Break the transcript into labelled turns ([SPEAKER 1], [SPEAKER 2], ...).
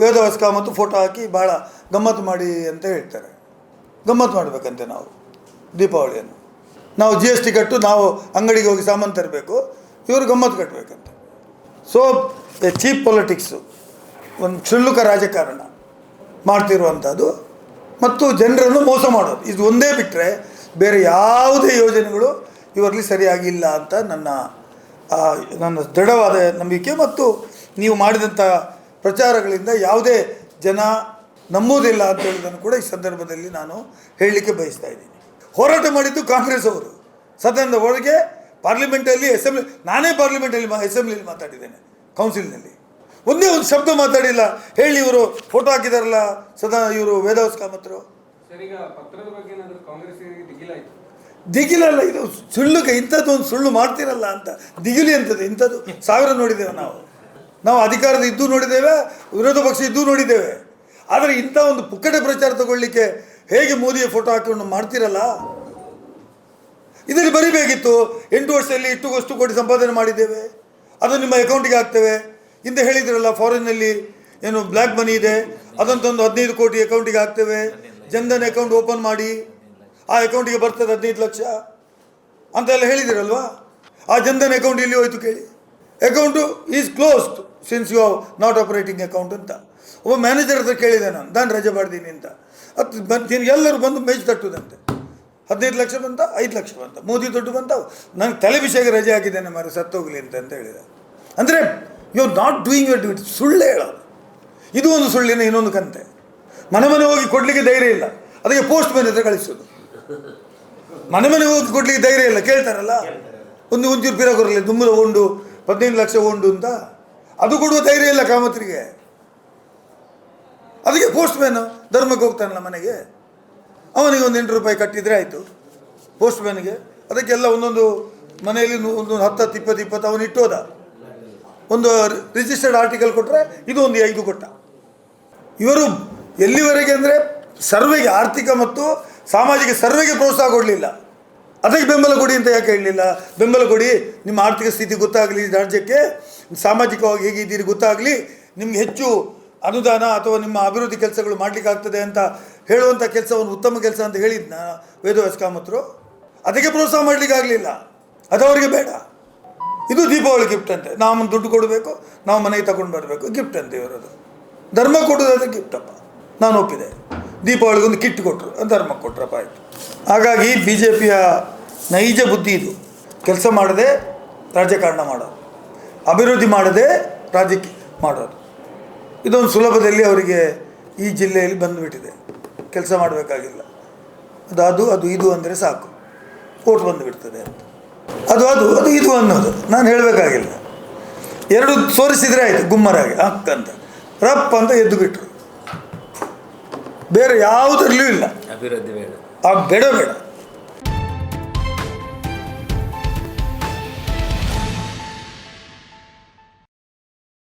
[SPEAKER 1] ವೇದವಸ್ಕ ಮತ್ತು ಫೋಟೋ ಹಾಕಿ ಭಾಳ ಗಮ್ಮತ್ತು ಮಾಡಿ ಅಂತ ಹೇಳ್ತಾರೆ. ಗಮ್ಮತ್ತು ಮಾಡಬೇಕಂತೆ ನಾವು ದೀಪಾವಳಿಯನ್ನು. ನಾವು ಜಿ ಎಸ್ ಟಿ ಕಟ್ಟು ನಾವು ಅಂಗಡಿಗೆ ಹೋಗಿ ಸಾಮಾನು ತರಬೇಕು. ಇವರು ಗಮ್ಮತ್ತು ಕಟ್ಟಬೇಕಂತೆ ಸೊ ಎ ಚೀಪ್ ಪೊಲಿಟಿಕ್ಸು ಒಂದು ಕ್ಷುಲ್ಲುಕ ರಾಜಕಾರಣ ಮಾಡ್ತಿರುವಂಥದ್ದು ಮತ್ತು ಜನರನ್ನು ಮೋಸ ಮಾಡೋದು. ಇದು ಒಂದೇ ಬಿಟ್ಟರೆ ಬೇರೆ ಯಾವುದೇ ಯೋಜನೆಗಳು ಇವರಲ್ಲಿ ಸರಿಯಾಗಿಲ್ಲ ಅಂತ ನನ್ನ ನನ್ನ ದೃಢವಾದ ನಂಬಿಕೆ ಮತ್ತು ನೀವು ಮಾಡಿದಂಥ ಪ್ರಚಾರಗಳಿಂದ ಯಾವುದೇ ಜನ ನಂಬುವುದಿಲ್ಲ ಅಂತ ಹೇಳೋದನ್ನು ಕೂಡ ಈ ಸಂದರ್ಭದಲ್ಲಿ ನಾನು ಹೇಳಲಿಕ್ಕೆ ಬಯಸ್ತಾ ಇದ್ದೀನಿ. ಹೋರಾಟ ಮಾಡಿದ್ದು ಕಾಂಗ್ರೆಸ್ ಅವರು. ಸದನದ ಒಳಗೆ ಪಾರ್ಲಿಮೆಂಟಲ್ಲಿ ಅಸೆಂಬ್ಲಿ ನಾನೇ ಪಾರ್ಲಿಮೆಂಟಲ್ಲಿ ಮಾ ಅಸೆಂಬ್ಲಿಯಲ್ಲಿ ಮಾತಾಡಿದ್ದೇನೆ ಕೌನ್ಸಿಲ್ನಲ್ಲಿ. ಒಂದೇ ಒಂದು ಶಬ್ದ ಮಾತಾಡಿಲ್ಲ. ಹೇಳಿ ಇವರು ಫೋಟೋ ಹಾಕಿದಾರಲ್ಲ ಸದಾ ಇವರು ವೇದಾವಸ್ ಕಾಮತ್ರು ದಿಗಿಲಲ್ಲ ಇದು ಸುಳ್ಳುಗೆ ಇಂಥದ್ದು ಒಂದು ಸುಳ್ಳು ಮಾಡ್ತಿರಲ್ಲ ಅಂತ ದಿಗಿಲಿ ಅಂತದ್ದು ಇಂಥದ್ದು ಸಾವಿರ ನೋಡಿದ್ದೇವೆ ನಾವು. ನಾವು ಅಧಿಕಾರದ ಇದ್ದು ನೋಡಿದ್ದೇವೆ, ವಿರೋಧ ಪಕ್ಷ ಇದ್ದು ನೋಡಿದ್ದೇವೆ. ಆದರೆ ಇಂಥ ಒಂದು ಪುಕ್ಕಟೆ ಪ್ರಚಾರ ತಗೊಳ್ಳಿಕ್ಕೆ ಹೇಗೆ ಮೋದಿಯ ಫೋಟೋ ಹಾಕಿಕೊಂಡು ಮಾಡ್ತಿರಲ್ಲ? ಇದರಲ್ಲಿ ಬರಿಬೇಕಿತ್ತು ಎಂಟು ವರ್ಷದಲ್ಲಿ ಇಷ್ಟು ಅಷ್ಟು ಕೋಟಿ ಸಂಪಾದನೆ ಮಾಡಿದ್ದೇವೆ. ಅದು ನಿಮ್ಮ ಅಕೌಂಟಿಗೆ ಹಾಕ್ತೇವೆ ಹಿಂದೆ ಹೇಳಿದ್ರಲ್ಲ ಫಾರಿನ್ನಲ್ಲಿ ಏನು ಬ್ಲ್ಯಾಕ್ ಮನಿ ಇದೆ, ಅದಂತೊಂದು ಹದಿನೈದು ಕೋಟಿ ಅಕೌಂಟಿಗೆ ಹಾಕ್ತೇವೆ ಜನ್ಧನ್ ಅಕೌಂಟ್ ಓಪನ್ ಮಾಡಿ, ಆ ಅಕೌಂಟಿಗೆ ಬರ್ತದೆ ಹದಿನೈದು ಲಕ್ಷ. ಅಂತೆಲ್ಲ ಹೇಳಿದಿರಲ್ವಾ? ಆ ಜನ್ಧನ್ ಅಕೌಂಟ್ ಇಲ್ಲಿ ಹೋಯ್ತು ಕೇಳಿ? Account is closed since you have not operating account ಅಂತ. ಒಬ್ಬ ಮ್ಯಾನೇಜರ್ ಹತ್ರ ಕೇಳಿದೆ ನಾನು ನಾನು ರಜೆ ಮಾಡಿದ್ದೀನಿ ಅಂತ. ಅದು ಬಂದು ಎಲ್ಲರೂ ಬಂದು ಮೇಜ್ ತಟ್ಟುದಂತೆ. ಹದಿನೈದು ಲಕ್ಷ ಬಂತ ಐದು ಲಕ್ಷ ಬಂತ. ಮೋದಿ ದುಡ್ಡು ಬಂತ ನಂಗೆ ತಲೆ ವಿಷಯಕ್ಕೆ ರಜೆ ಹಾಕಿದ್ದೇನೆ ಮಾರು ಸತ್ತೋಗ್ಲಿ ಅಂತ ಅಂತ ಹೇಳಿದೆ. ಅಂದರೆ you are not doing your duty ಸುಳ್ಳೇ ಹೇಳೋದು ಇದು ಒಂದು ಸುಳ್ಳಿನ ಇನ್ನೊಂದು ಕಂತೆ. ಮನೆ ಮನೆ ಹೋಗಿ ಕೊಡಲಿಕ್ಕೆ ಧೈರ್ಯ ಇಲ್ಲ. ಅದಕ್ಕೆ ಪೋಸ್ಟ್ ಮ್ಯಾನ್ ಹತ್ರ ಕಳಿಸೋದು. ಮನೆ ಮನೆ ಹೋಗಿ ಕೊಡಲಿಕ್ಕೆ ಧೈರ್ಯ ಇಲ್ಲ. ಕೇಳ್ತಾರಲ್ಲ? ಒಂದು ಒಂಚೂರು ಪಿರ ಕೊರಲಿ ದುಮ್ಮದ ಉಂಡು ಹದಿನೈದು ಲಕ್ಷ ಉಂಡು ಅಂತ. ಅದು ಕೊಡುವ ಧೈರ್ಯ ಇಲ್ಲ ಕಾಮತ್ರಿಗೆ. ಅದಕ್ಕೆ ಪೋಸ್ಟ್ ಮ್ಯಾನು ಧರ್ಮಕ್ಕೆ ಹೋಗ್ತಾನಲ್ಲ ಮನೆಗೆ. ಅವನಿಗೆ ಒಂದು ಎಂಟು ರೂಪಾಯಿ ಕಟ್ಟಿದರೆ ಆಯಿತು. ಪೋಸ್ಟ್ ಮ್ಯಾನ್ಗೆ ಅದಕ್ಕೆಲ್ಲ ಒಂದೊಂದು ಮನೆಯಲ್ಲಿ ಒಂದೊಂದು ಒಂದು ಹತ್ತು ಹತ್ತು, ಇಪ್ಪತ್ತು ಇಪ್ಪತ್ತು ಅವನು ಇಟ್ಟೋದ ಒಂದು ರಿಜಿಸ್ಟರ್ಡ್ ಆರ್ಟಿಕಲ್ ಕೊಟ್ಟರೆ ಇದು ಒಂದು ಐದು ಕೊಟ್ಟ. ಇವರು ಎಲ್ಲಿವರೆಗೆ ಅಂದರೆ ಸರ್ವೆಗೆ ಆರ್ಥಿಕ ಮತ್ತು ಸಾಮಾಜಿಕ ಸರ್ವೆಗೆ ಪ್ರೋತ್ಸಾಹ ಕೊಡಲಿಲ್ಲ. ಅದಕ್ಕೆ ಬೆಂಬಲ ಕೊಡಿ ಅಂತ ಯಾಕೆ ಹೇಳಲಿಲ್ಲ ಬೆಂಬಲ ಕೊಡಿ, ನಿಮ್ಮ ಆರ್ಥಿಕ ಸ್ಥಿತಿ ಗೊತ್ತಾಗಲಿ ರಾಜ್ಯಕ್ಕೆ, ಸಾಮಾಜಿಕವಾಗಿ ಹೇಗಿದ್ದೀರಿ ಗೊತ್ತಾಗಲಿ, ನಿಮ್ಗೆ ಹೆಚ್ಚು ಅನುದಾನ ಅಥವಾ ನಿಮ್ಮ ಅಭಿವೃದ್ಧಿ ಕೆಲಸಗಳು ಮಾಡಲಿಕ್ಕಾಗ್ತದೆ ಅಂತ ಹೇಳುವಂಥ ಒಂದು ಉತ್ತಮ ಕೆಲಸ ಅಂತ ಹೇಳಿದ್ನ ಕಾಮತ್ರು ಅದಕ್ಕೆ ಪ್ರೋತ್ಸಾಹ ಮಾಡಲಿಕ್ಕೆ ಆಗಲಿಲ್ಲ ಅದು ಅವರಿಗೆ ಬೇಡ. ಇದು ದೀಪಾವಳಿ ಗಿಫ್ಟ್ ಅಂತೆ. ನಾವು ದುಡ್ಡು ಕೊಡಬೇಕು, ನಾವು ಮನೆಗೆ ತಗೊಂಡು ಬರಬೇಕು. ಗಿಫ್ಟ್ ಅಂತೆ ಇವರದು ಧರ್ಮ ಕೊಡೋದಾದ್ರೆ ಗಿಫ್ಟಪ್ಪ ನಾನು ಒಪ್ಪಿದೆ. ದೀಪಾವಳಿಗೆ ಒಂದು ಕಿಟ್ ಕೊಟ್ಟರು ಧರ್ಮ ಕೊಟ್ರಪ್ಪ ಆಯಿತು. ಹಾಗಾಗಿ ಬಿ ಜೆ ಪಿಯ ನೈಜ ಬುದ್ಧಿ ಇದು. ಕೆಲಸ ಮಾಡದೆ ರಾಜಕಾರಣ ಮಾಡೋದು. ಅಭಿವೃದ್ಧಿ ಮಾಡದೆ ರಾಜಕೀಯ ಮಾಡೋದು. ಇದೊಂದು ಸುಲಭದಲ್ಲಿ ಅವರಿಗೆ ಈ ಜಿಲ್ಲೆಯಲ್ಲಿ ಬಂದುಬಿಟ್ಟಿದೆ. ಕೆಲಸ ಮಾಡಬೇಕಾಗಿಲ್ಲ. ಅದು ಅದು ಅದು ಇದು ಅಂದರೆ ಸಾಕು. ಓಟ್ ಬಂದುಬಿಡ್ತದೆ ಅಂತ. ಅದು ಅದು ಅದು ಇದು ಅನ್ನೋದು. ನಾನು ಹೇಳಬೇಕಾಗಿಲ್ಲ. ಎರಡು ತೋರಿಸಿದರೆ ಆಯಿತು ಗುಮ್ಮರಾಗಿ. ಹಕ್ ಅಂತ. ರಪ್ ಅಂತ ಎದ್ದು ಬಿಟ್ಟರು ಬೇರೆ ಯಾವುದರಲ್ಲೂ ಇಲ್ಲ.
[SPEAKER 2] ಅಭಿವೃದ್ಧಿ ಬೇಡ.
[SPEAKER 1] ಆ ಬೇಡ ಬೇಡ.